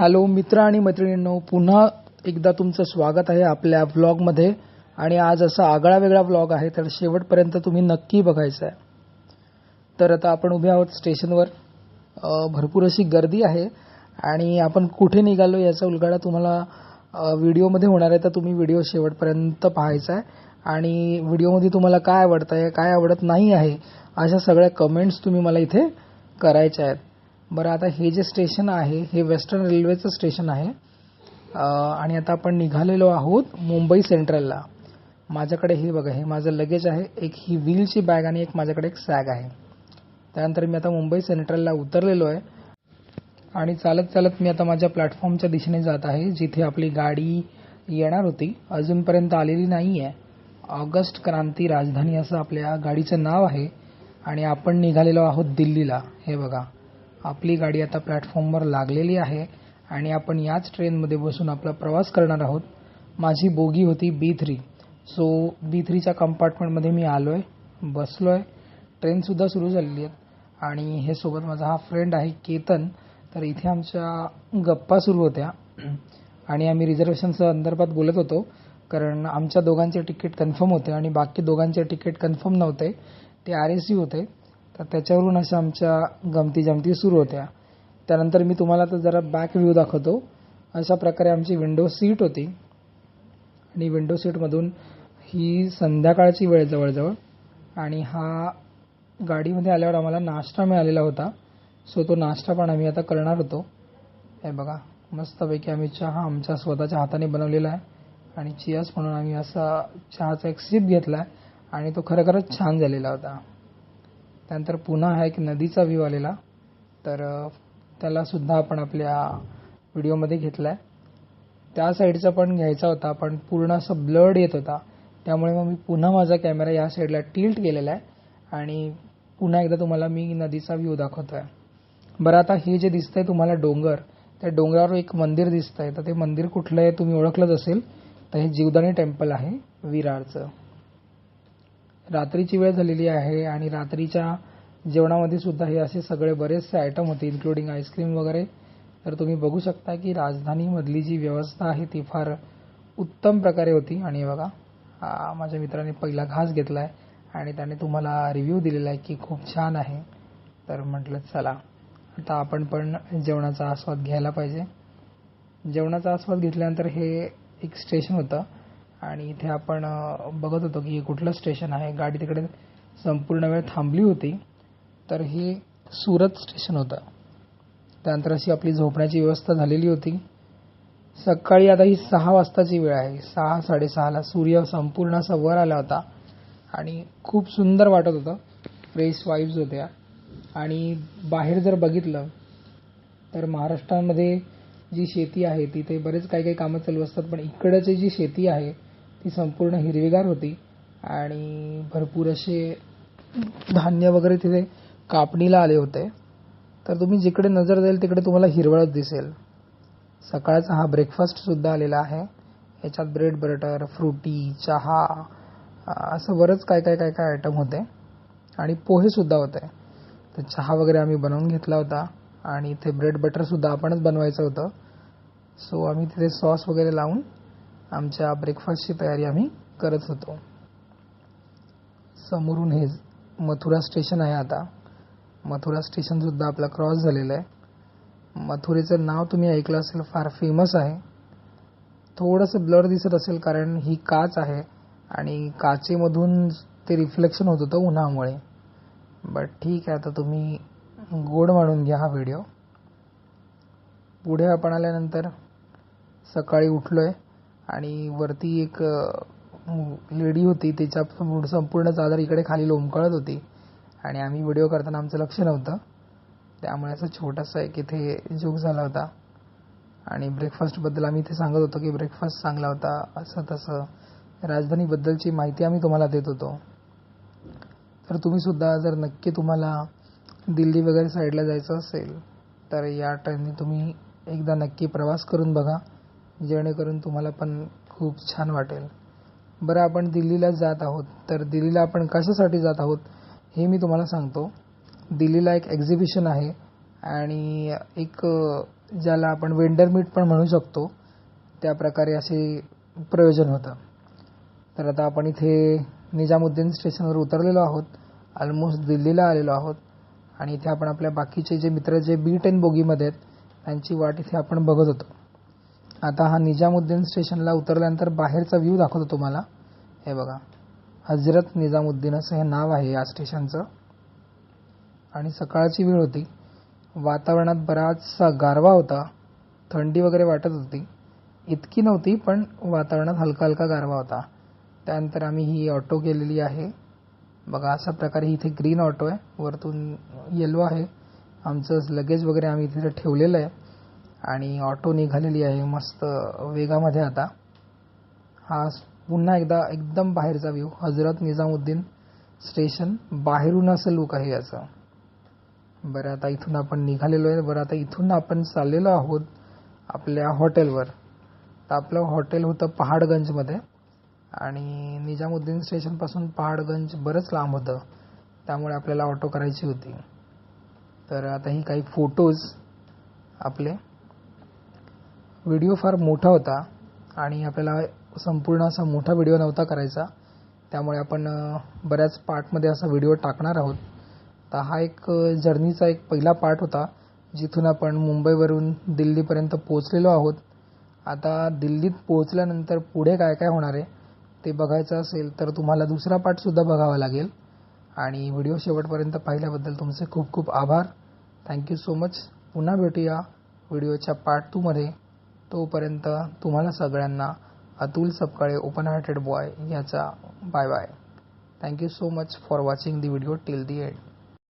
Hello मित्र आणि मैत्रिणींनो पुन्हा एकदा तुमचं स्वागत आहे आपल्या व्लॉगमध्ये आणि आज असा आगळा वेगळा व्लॉग आहे तर शेवटपर्यंत तुम्ही नक्की बघायचं आहे. तर आता आपण उभे आहोत स्टेशनवर. भरपूर अशी गर्दी आहे आणि आपण कुठे निघालो याचा उलगाडा तुम्हाला व्हिडिओमध्ये होणार आहे तर तुम्ही व्हिडिओ शेवटपर्यंत पाहायचा आहे. आणि व्हिडिओमध्ये तुम्हाला काय आवडतं आहे काय आवडत नाही आहे अशा सगळ्या कमेंट्स तुम्ही मला इथे करायच्या आहेत. बरं आता हे जे स्टेशन आहे हे वेस्टर्न रेल्वेचं स्टेशन आहे. आणि आता आपण निघालेलो आहोत मुंबई सेंट्रलला माझ्याकडे हे बघा हे माझं लगेज आहे. एक ही व्हीलची बॅग आणि एक माझ्याकडे एक सॅग आहे. त्यानंतर मी आता मुंबई सेंट्रलला उतरलेलो आहे. आणि चालत चालत मी आता माझ्या प्लॅटफॉर्मच्या दिशेने जात आहे जिथे आपली गाडी येणार होती. अजूनपर्यंत आलेली नाही आहे ऑगस्ट क्रांती राजधानी असं आपल्या गाडीचं नाव आहे. आणि आपण निघालेलो आहोत दिल्लीला. हे बघा. आपली गाडी आता प्लॅटफॉर्मवर लागलेली आहे आणि आपण याच ट्रेनमध्ये बसून आपला प्रवास करणार आहोत. माझी बोगी होती बी थ्री सो बी थ्रीच्या कंपार्टमेंटमध्ये मी आलो आहे बसलो आहे ट्रेनसुद्धा सुरू झालेली आहेत. आणि हे सोबत माझा हा फ्रेंड आहे केतन. तर इथे आमच्या गप्पा सुरू होत्या. आणि आम्ही रिझर्वेशन संदर्भात बोलत होतो. कारण आमच्या दोघांचे तिकीट कन्फर्म होते आणि बाकी दोघांचे तिकीट कन्फर्म नव्हते. ते आर एस सी होते. तर त्याच्यावरून अशा आमच्या गमती जमती सुरू होत्या. त्यानंतर मी तुम्हाला तर जरा बॅक व्ह्यू दाखवतो. अशा प्रकारे आमची विंडो सीट होती. आणि विंडो सीटमधून ही संध्याकाळची वेळ जवळजवळ. आणि हा गाडीमध्ये आल्यावर आम्हाला नाश्ता मिळालेला होता. सो तो नाश्ता पण आम्ही आता करणार होतो. हे बघा मस्तपैकी आम्ही चहा आमच्या स्वतःच्या हाताने बनवलेला आहे. आणि चियास म्हणून आम्ही असा चहाचा एक सिप घेतला आहे आणि तो खरोखरच छान झालेला होता. त्यानंतर पुन्हा हा एक नदीचा व्ह्यू आलेला. तर त्याला सुद्धा आपण आपल्या व्हिडिओमध्ये घेतला आहे त्या साईडचा पण घ्यायचा होता पण पूर्ण असं ब्लड येत होता. त्यामुळे मग मी पुन्हा माझा कॅमेरा या साईडला टिल्ट केलेला आहे. आणि पुन्हा एकदा तुम्हाला मी नदीचा व्ह्यू दाखवतो आहे बरं आता हे जे दिसतंय तुम्हाला डोंगर त्या डोंगरावर एक मंदिर दिसतंय. तर ते मंदिर कुठलं आहे तुम्ही ओळखलंच असेल. तर हे जीवदानी टेम्पल आहे विरारचं. रात्रीची वेळ झालेली आहे आणि रात्रीच्या जेवणामध्ये सुद्धा हे असे सगळे बरेचसे आयटम होते इन्क्लुडिंग आईस्क्रीम वगैरे. तर तुम्ही बघू शकता की राजधानीमधली जी व्यवस्था आहे ती फार उत्तम प्रकारे होती. आणि बघा माझ्या मित्राने पहिला घास घेतला आहे आणि त्याने तुम्हाला रिव्ह्यू दिलेला आहे की खूप छान आहे. तर म्हटलं चला. आता आपण पण जेवणाचा आस्वाद घ्यायला पाहिजे. जेवणाचा आस्वाद घेतल्यानंतर हे एक स्टेशन होतं. आणि इथे आपण बघत होतो की हे कुठलं स्टेशन आहे. गाडी तिकडे संपूर्ण वेळ थांबली होती. तर हे सुरत स्टेशन होतं. त्यानंतर अशी आपली झोपण्याची व्यवस्था झालेली होती. सकाळी आता ही सहा वाजताची वेळ आहे. सहा साडेसहाला सूर्य संपूर्ण असा वर आला होता. आणि खूप सुंदर वाटत होतं. फ्रेश वाईब्स होत्या. आणि बाहेर जर बघितलं तर महाराष्ट्रामध्ये जी शेती आहे तिथे बरेच काही काही कामं चालू असतात. पण इकडचे जी शेती आहे ती संपूर्ण हिरवीगार होती आणि भरपूर असे धान्य वगैरे तिथे कापणीला आले होते. तर तुम्ही जिकडे नजर जाईल तिकडे तुम्हाला हिरवळच दिसेल. सकाळचा हा ब्रेकफास्ट सुद्धा आलेला आहे. याच्यात ब्रेड बटर फ्रुटी चहा असं बरंच काय काय काय काय आयटम होते. आणि पोहे सुद्धा होते. तर चहा वगैरे आम्ही बनवून घेतला होता आणि इथे ब्रेड बटर सुद्धा आपणच बनवायचं होतं. सो आम्ही तिथे सॉस वगैरे लावून आमच्या ब्रेकफास्टची तयारी आम्ही करत होतो. समोरून हे मथुरा स्टेशन आहे आता. मथुरा स्टेशनसुद्धा आपला क्रॉस झालेलं आहे. मथुरेचं नाव तुम्ही ऐकलं असेल फार फेमस आहे. थोडंसं ब्लर दिसत असेल कारण ही काच आहे आणि काचेमधून ते रिफ्लेक्शन होत होतं उन्हामुळे. बट ठीक आहे आता तुम्ही गोड मानून घ्या हा व्हिडिओ पुढे आपण आल्यानंतर सकाळी उठलो आहे आणि वरती एक लेडी होती तिच्या संपूर्ण- संपूर्ण चादर इकडे खाली लोंबकळत होती. आणि आम्ही व्हिडिओ करताना आमचं लक्ष नव्हतं. त्यामुळे असं छोटासा एक इथे जोक झाला होता. आणि ब्रेकफास्टबद्दल आम्ही इथे सांगत होतो की ब्रेकफास्ट चांगला होता असं तसं. राजधानीबद्दलची माहिती आम्ही तुम्हाला देत होतो. तर तुम्ही सुद्धा जर नक्की तुम्हाला दिल्ली वगैरे साईडला जायचं असेल तर या ट्रेनने तुम्ही एकदा नक्की प्रवास करून बघा. जेणेकरून तुम्हाला पण खूप छान वाटेल. बरं आपण दिल्लीला जात आहोत. तर दिल्लीला आपण कशासाठी जात आहोत हे मी तुम्हाला सांगतो. दिल्लीला एक एक्झिबिशन आहे आणि एक ज्याला आपण वेंडर मीट पण म्हणू शकतो. त्या प्रकारे असे प्रयोजन होतं. तर आता आपण इथे निजामुद्दीन स्टेशनवर उतरलेलो आहोत. ऑलमोस्ट दिल्लीला आलेलो आहोत. आणि इथे आपण आपल्या बाकीचे जे मित्र जे बी टेन बोगीमध्ये आहेत त्यांची वाट इथे आपण बघत होतो. आता हा निजामुद्दीन स्टेशनला उतरल्यानंतर बाहेरचा व्ह्यू दाखवतो तुम्हाला. हे बघा. हजरत निजामुद्दीन असं हे नाव आहे या स्टेशनचं. आणि सकाळची वेळ होती. वातावरणात बराचसा गारवा होता. थंडी वगैरे वाटत होती. इतकी नव्हती पण वातावरणात हलका हलका गारवा होता. त्यानंतर आम्ही ही ऑटो केलेली आहे. बघा अशा प्रकारे इथे ग्रीन ऑटो आहे. वरतून येलो आहे. आमचं लगेज वगैरे आम्ही इथे ठेवलेलं आहे. आणि ऑटो निघालेली आहे मस्त वेगामध्ये आता. हा पुन्हा एकदा एकदम बाहेरचा व्ह्यू हजरत निजामुद्दीन स्टेशन बाहेरून असं लुक आहे याचं. बरं आता इथून आपण निघालेलो आहे. बरं आता इथून आपण चाललेलो आहोत आपल्या हॉटेलवर तर आपलं हॉटेल होतं पहाडगंजमध्ये. आणि निजामुद्दीन स्टेशनपासून पहाडगंज बरंच लांब होतं. त्यामुळे आपल्याला ऑटो करायची होती. तर आता ही काही फोटोज आपले व्हिडिओ फार मोठा होता आणि आपल्याला संपूर्ण असा मोठा व्हिडिओ नव्हता करायचा. त्यामुळे आपण बऱ्याच पार्टमध्ये असा व्हिडिओ टाकणार आहोत. तर हा एक जर्नीचा एक पहिला पार्ट होता जिथून आपण मुंबईवरून दिल्लीपर्यंत पोहोचलेलो आहोत. आता दिल्लीत पोहोचल्यानंतर पुढे काय काय होणार आहे ते बघायचं असेल तर तुम्हाला दुसरा पार्टसुद्धा बघावा लागेल. आणि व्हिडिओ शेवटपर्यंत पाहिल्याबद्दल तुमचे खूप खूप आभार. थँक्यू सो मच पुन्हा भेटूया व्हिडिओच्या पार्ट टूमध्ये तोपर्यंत तुम्हाला सगळ्यांना Atul Sapkale open hearted boy याचा bye bye. Thank you so much for watching the video till the end